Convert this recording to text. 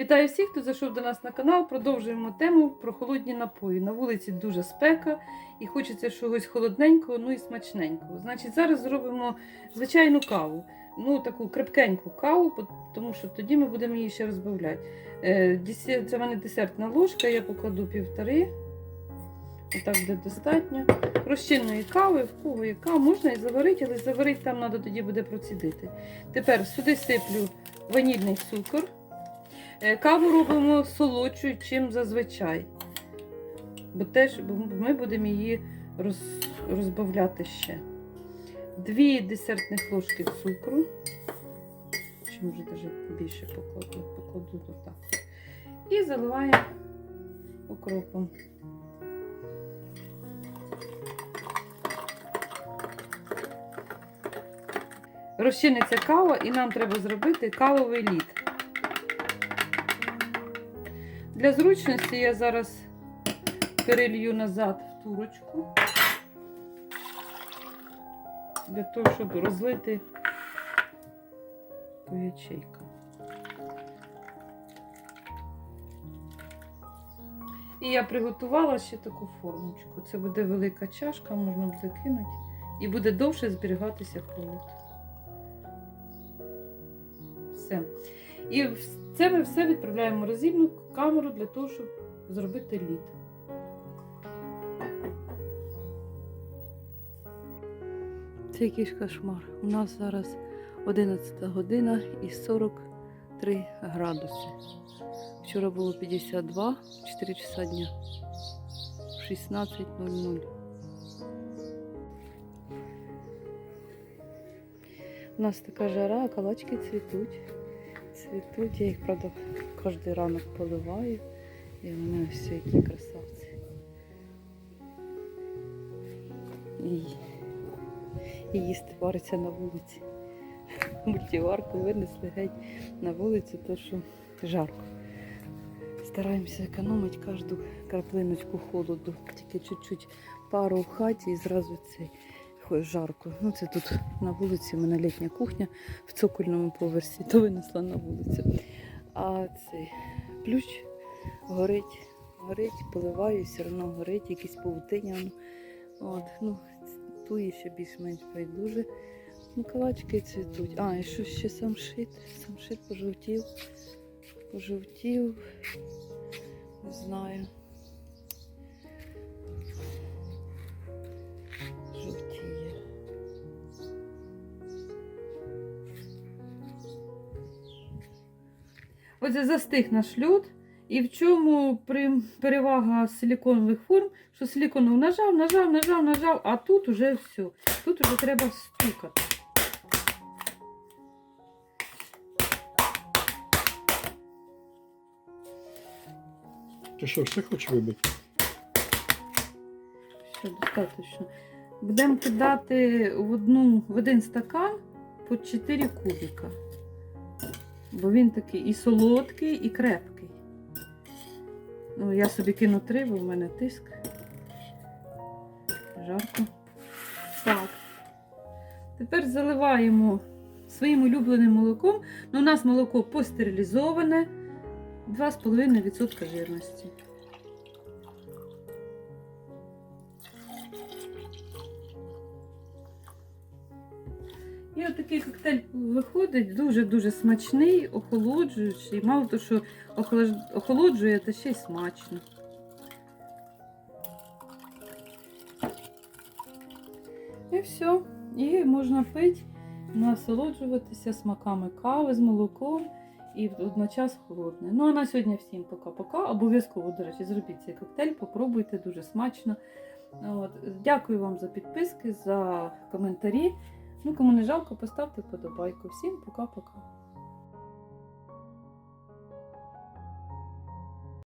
Вітаю всіх, хто зайшов до нас на канал. Продовжуємо тему про холодні напої. На вулиці дуже спека і хочеться чогось холодненького, ну і смачненького. Значить, зараз зробимо звичайну каву. Ну, таку крепкеньку каву, тому що тоді ми будемо її ще розбавляти. Е, Це в мене десертна ложка, я покладу півтори. Отак буде достатньо. Розчинної кави, в кого яка, можна і заварити, але заварити там треба тоді буде процідити. Тепер сюди сиплю ванільний цукор. Е, Каву робимо солодшою, чим зазвичай. Бо теж ми будемо її роз, розбавляти ще. Дві десертних ложки цукру. Чи може навіть більше покладу, покладу отак. І заливаємо окропом. Розчиниться кава, і нам треба зробити кавовий лід. Для зручності я зараз перелью назад в турочку. Для того, щоб розлити по ячейкам. І я приготувала ще таку формочку. Це буде велика чашка, можна буде кинути. І буде довше зберігатися холод. Все. І це ми все відправляємо в морозильну камеру для того, щоб зробити лід. Це якийсь кошмар. У нас зараз 11 година і 43 градуси. Вчора було 52, 4 часа дня. 16.00. У нас така жара, а калачки цвітуть. Цвітуть. Я їх, правда, кожен ранок поливаю. І вони ось які красавці. І, і їсти вариться на вулиці. Мультиварку винесли геть на вулицю, то що жарко. Стараємося економити кожну краплиночку холоду. Тільки чуть-чуть пару в хаті і зразу цей Ой, жарко. Ну це тут на вулиці у мене літня кухня в цокольному поверсі, то винесла на вулицю. А цей плющ горить, горить, поливаю, все одно горить, якісь павутиня. От, ну, тує ще більш-менш байдуже. Ну, калачки цвітуть. А, і що ще самшит? Самшит пожовтів. Пожовтів. Не знаю. Оце застиг наш льод. І в чому перевага силіконових форм, що силіконов нажав, нажав, нажав, нажав, а тут уже все. Тут уже треба стукати. Ти що, все хочеш вибити? Все, достатньо. Будемо кидати в, одну, в один стакан по 4 кубика. Бо він такий і солодкий, і крепкий. Ну, я собі кину три, бо в мене тиск. Жарко. Так. Тепер заливаємо своїм улюбленим молоком. Ну, у нас молоко постерилізоване. 2,5% жирності. І отакий коктейль виходить дуже-дуже смачний, охолоджуючий. Мало того, що охолоджує, та ще й смачно. І все. І можна пити, насолоджуватися смаками кави з молоком і одночас холодне. Ну а на сьогодні всім пока-пока. Обов'язково, до речі, зробіть цей коктейль, попробуйте дуже смачно. От. Дякую вам за підписки, за коментарі. Ну, кому не жалко, поставте вподобайку. Всім пока-пока.